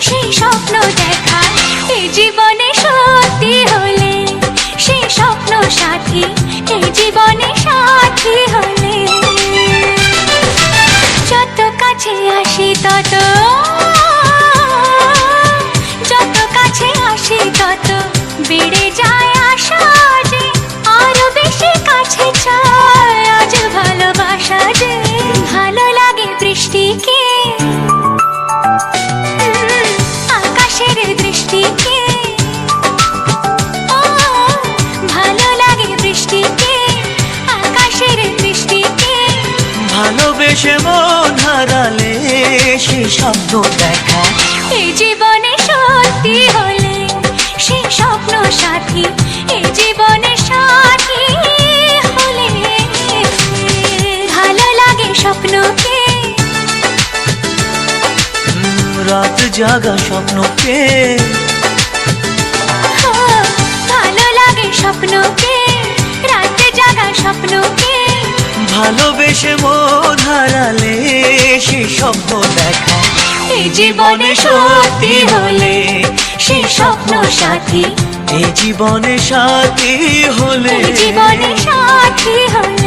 সেই স্বপ্ন জীবনে সত্যি হলে সেই স্বপ্ন সাথী। এই জীবনে সাথী হলে ভালোবেসে মন হারালে সে স্বপ্ন দেখা। এই জীবনে সত্যি হলে সেই স্বপ্ন সাথী। এই জীবনে সাথী হলে ভালো লাগে স্বপ্নকে। রাত জাগা স্বপ্নকে। ভালো লাগে স্বপ্নকে রাতে জাগা স্বপ্নকে। ভালোবেসে মন সে স্বপ্ন দেখা। এই জীবনে সত্যি হলে সেই স্বপ্ন সাথী। এই জীবনে সাথী হলে জীবনে সাথী হলে